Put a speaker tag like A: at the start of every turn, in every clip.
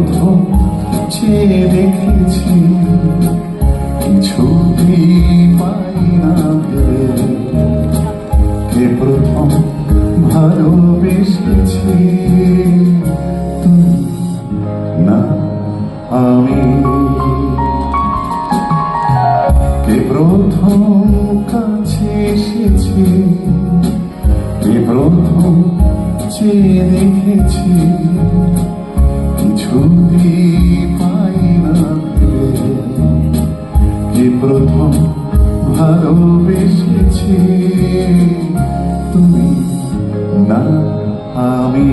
A: প্রথম চেয়ে দেখেছি ছবি পাই না ভেবে। এ প্রথম ভালোবেসেছি। না, আমি। কে প্রথম কাছে এসেছি কে প্রথম চেয়ে দেখেছি। যে প্রথম ভালোবেসেছি তুমি না আমি।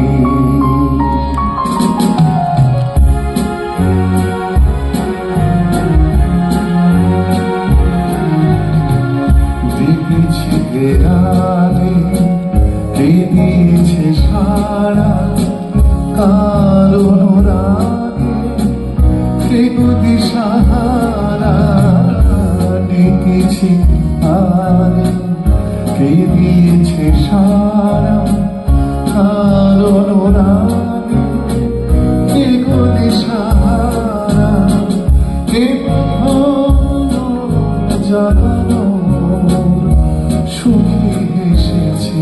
A: দেখেছি দেয়ালে কে দিয়েছে সারা কারণ কে দিয়েছে সারা কারণ রাগে ত্রিগুদি সাহারা কে সুখে এসেছি।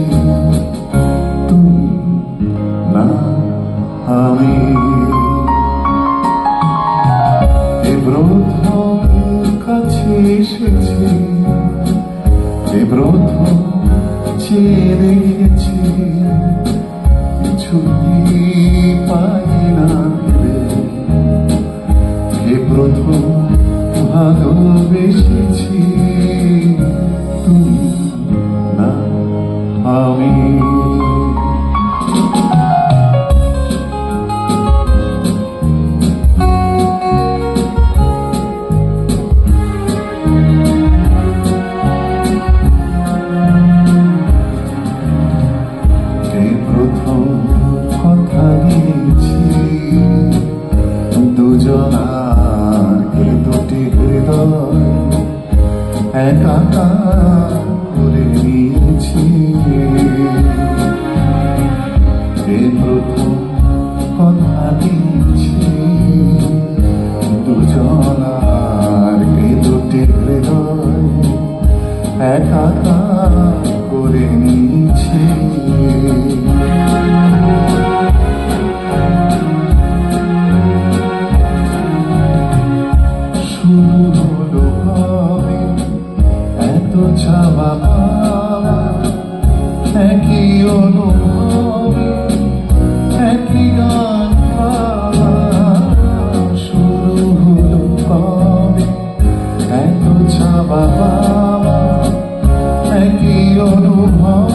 A: না আমি। কাছে এসেছি। এ প্রথম দেখেছি কিছুই পাই না যে প্রথম ভালোবেসেছি তুমি না আমি। একাকার করে নিয়েছি। এই প্রথম কথা দিয়েছি। দুজনার এ দুটি হৃদয় একাকার করে নিয়েছি। চাওয়া পাওয়া একই অনুভবে একই গান। শুরু হলো কবে এত চাওয়া পাওয়া একই অনুভবে